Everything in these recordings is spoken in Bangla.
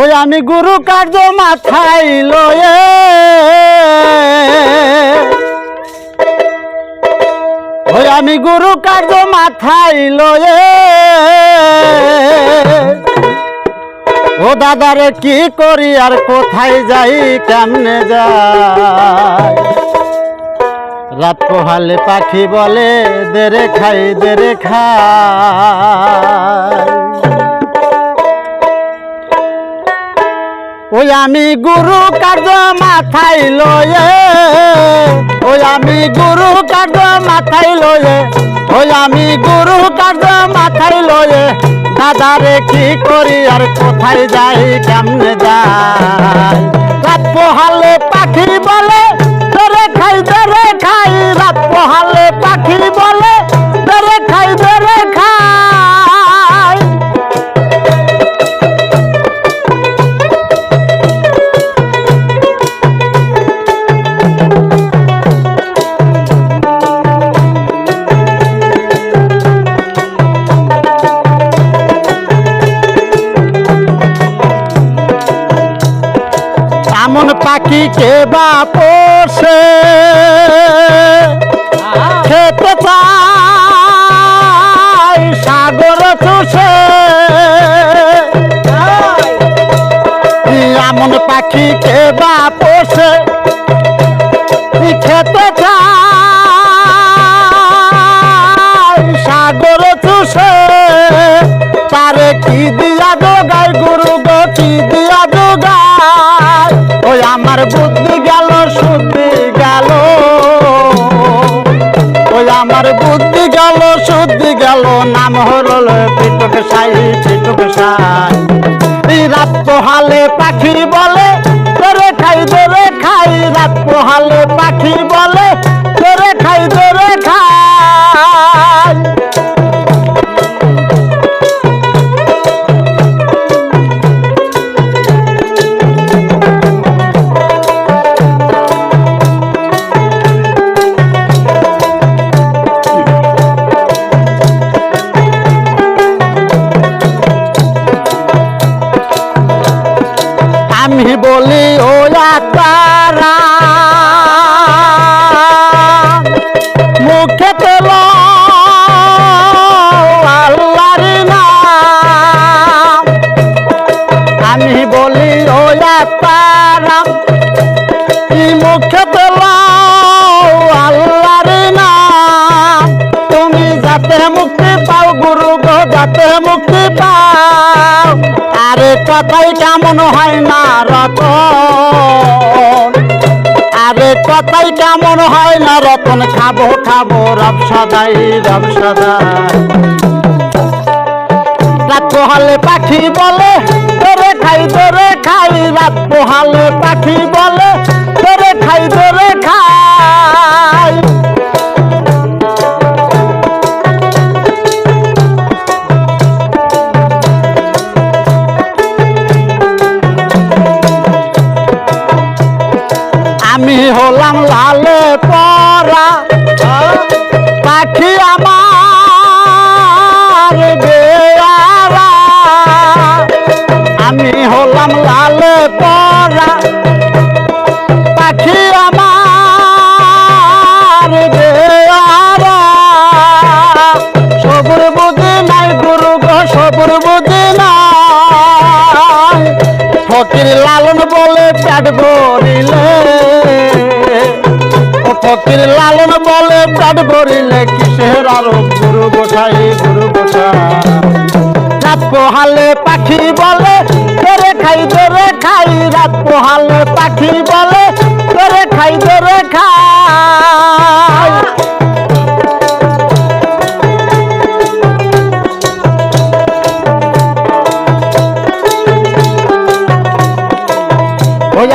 ওই আমি গুরু কার্য মাথায় লয়ে। ওই আমি গুরু কার্য মাথায় লয়ে। ও দাদারে কি করি আর কোথায় যাই, কেমনে যাই? রাত পোহালে পাখি বলে, দেরে খাই দেরে খাই। ওই আমি গুরু কার্য মাথায় লয়ে, ওই আমি গুরু কার্য মাথায় লয়ে, ওই আমি গুরু কার্য মাথায় লয়ে দাদারে কি করি আর কোথায় যাই, কেমনে যাই? রাত পোহালে পাখি বলে, ধরে খাই ধরে খাই, রাত পোহালে কে বা পোষে খেতে চাই সাগর চুষে। এমন পাখি কে বা পোষে খেতে বুদ্ধি গেল, শুদ্ধি গেল। ওই আমার বুদ্ধি গেল, শুদ্ধি গেল, নাম হল পিটক সাই পিটক সাই। রাত পোহালে পাখি বলে, তোরে খাই তোরে খাই, রাত পোহালে পাখি আরে কথাই কেমন হয় না, রতন? আরে কথাই কেমন হয় না, রতন? খাব খাব, রব সদাই রব সদাই। রাত পোহালে পাখি বলে তোরে খাই তোরে খাই, রাত পোহালে পাখি বলে পেট ভরিলে, ও ফকির লালন বলে পেট ভরিলে, কিসের আরও গুরু গোসাই গুরু গোসাই? রাত পোহালে পাখি বলে, তোরে খাই তোরে খাই। রাত পোহালে পাখি বলে, তোরে খাই তোরে খাই।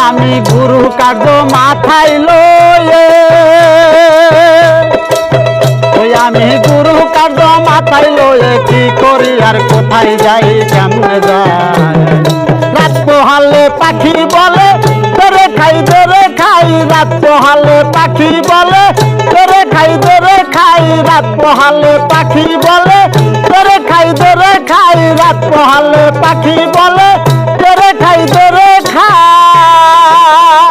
আমি গুরু কার্য মাথায় লয়ে। ওই আমি গুরু কার্য মাথায় লয়ে কি করি আর কোথায় যাই কেমনে যাই রাত পোহালে পাখি বলে, তোরে খাই তোরে খাই। রাত পোহালে পাখি বলে, তোরে খাই তোরে খাই। রাত পোহালে পাখি বলে, তোরে খাই তোরে খাই। রাত পোহালে পাখি বলে করে খাইব